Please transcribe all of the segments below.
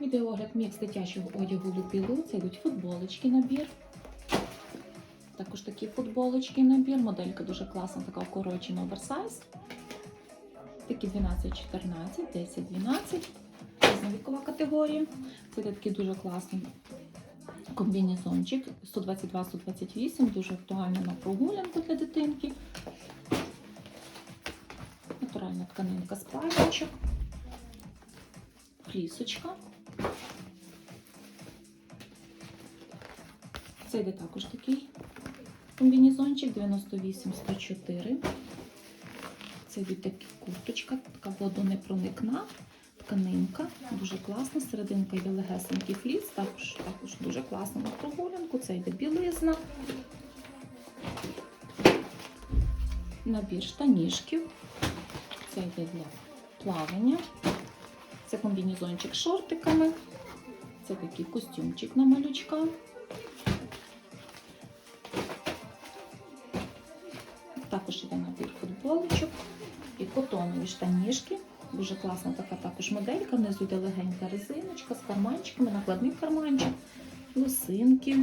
Відеоогляд мікс дитячого одягу Лупілу. Це йдуть футболочки набір. Також такі футболочки набір. Моделька дуже класна, така укорочена оверсайз. Такі 12-14, 10-12. Різна вікова категорія. Це такий дуже класний комбінезончик 122-128, дуже актуально на прогулянку для дитинки. Натуральна тканинка з пальчик. Флісочка. Це йде також такий комбінезончик 98-104. Це йде така курточка, така водонепроникна тканинка, дуже класна. Серединка йде легесенький фліс, також, також дуже класно на прогулянку. Це йде білизна. Набір штанішків. Це йде для плавання. Це комбінезончик з шортиками. Це такий костюмчик на малючка. Котонові штанішки. Дуже класна така також моделька. Внизу йде легенька резиночка з карманчиками, накладний карманчик, лосинки.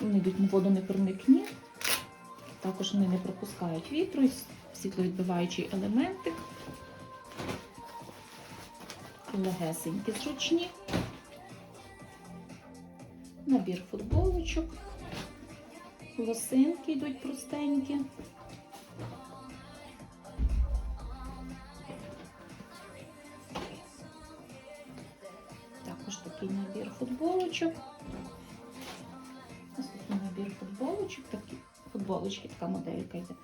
Вони йдуть водонепроникні. Також вони не пропускають вітру, світловідбиваючий елементик. Легесенькі, зручні. Набір футболочок. Лосинки йдуть простенькі. Також такий набір футболочок. Ось такий набір футболочок, такі футболочки, така моделька йде.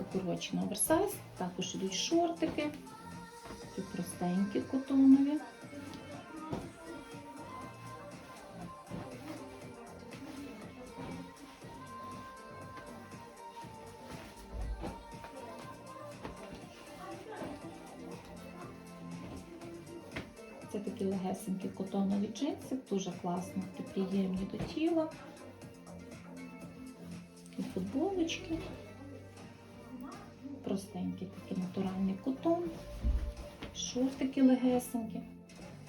Укорочена оверсайз. Також йдуть шортики, такі простенькі котонові. Це такі легесенькі котонові джинси, дуже класно, приємні до тіла. І футболочки. Простенький такий натуральний котон. Шортики легесенькі.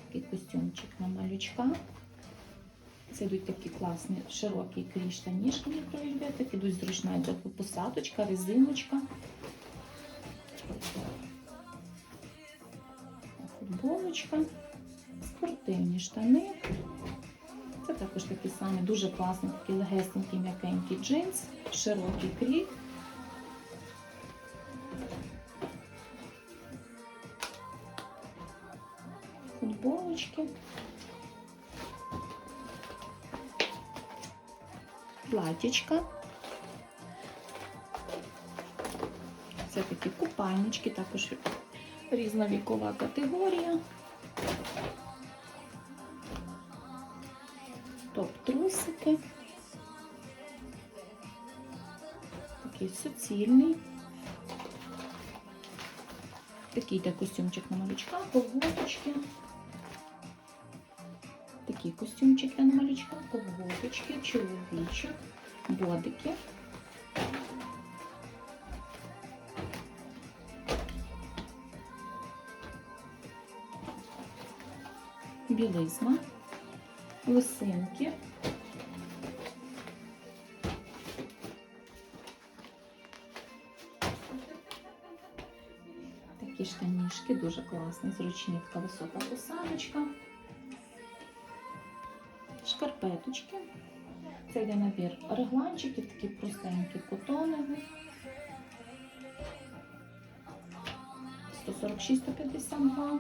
Такий костюмчик на малючка. Це йдуть такі класні широкі крій штанішки мікроюбетик. Ідуть зручна посадочка, резиночка. Футболочка спортивні штани. Це також такі самі дуже класні, такі легесенькі, м'якенькі джинс, широкий крій. Футболочки. Платічка. Це такі купальнички, також різна вікова категорія. Топ-трусики. Такий суцільний. Такий йде костюмчик на малючка, колготочки. Такий костюмчик для малючка, колготочки, чоловічок, бодики. Білизна лосинки. Такі штанішки, дуже класні, зручні, така висока посадочка. Шкарпеточки. Це йде набір регланчиків, такі простенькі котонові. 146-152.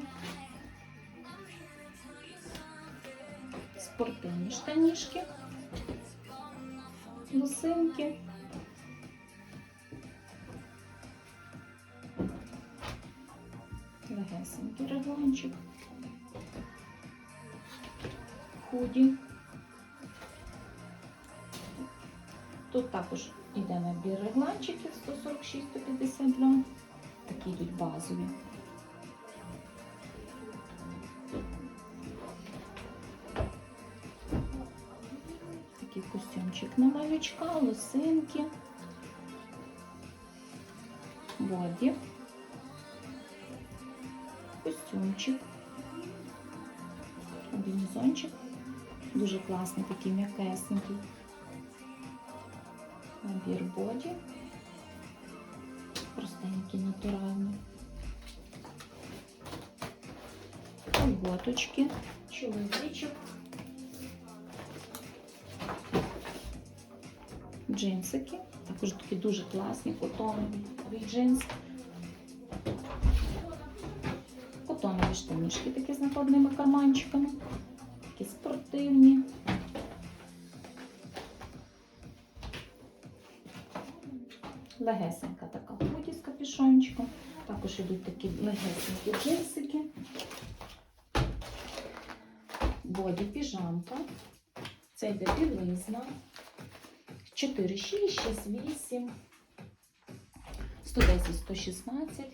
Спортивні штанішки, лосинки. Легесенький регланчик, худі. Тут також йде набір регланчиків 146-152. Такі йдуть базові. На малючка, лосинки, боді, костюмчик, комбінезончик. Дуже класний, такий м'якесенький. Набір боді. Простенький, натуральний. Колготочки, чоловічок. Джинсики. Також такі дуже класні, котонові джинс. Котонові штанишки такі з накладними карманчиками. Такі спортивні. Легесенька така худі з капюшончиком. Також йдуть такі легесенькі джинсики. Боді піжамка. Це йде білизна. 4, 6, 6, 8. 110, 116.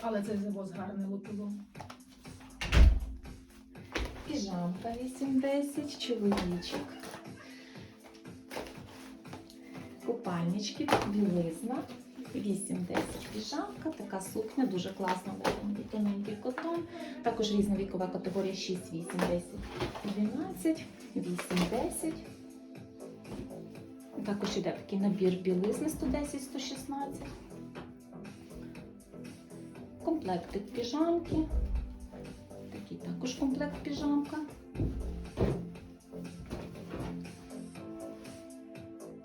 Але цей завоз гарний лупило. Піжамка 8-10, чоловічок. Купальнички, білизна. 8-10 піжамка, така сукня, дуже класна, легенький, тоненький котон. Також різна вікова категорія 6, 8, 10, 12, 8, 10. Також іде такий набір білизни 110, 116. Комплектик піжамки. Такий також комплект піжамка.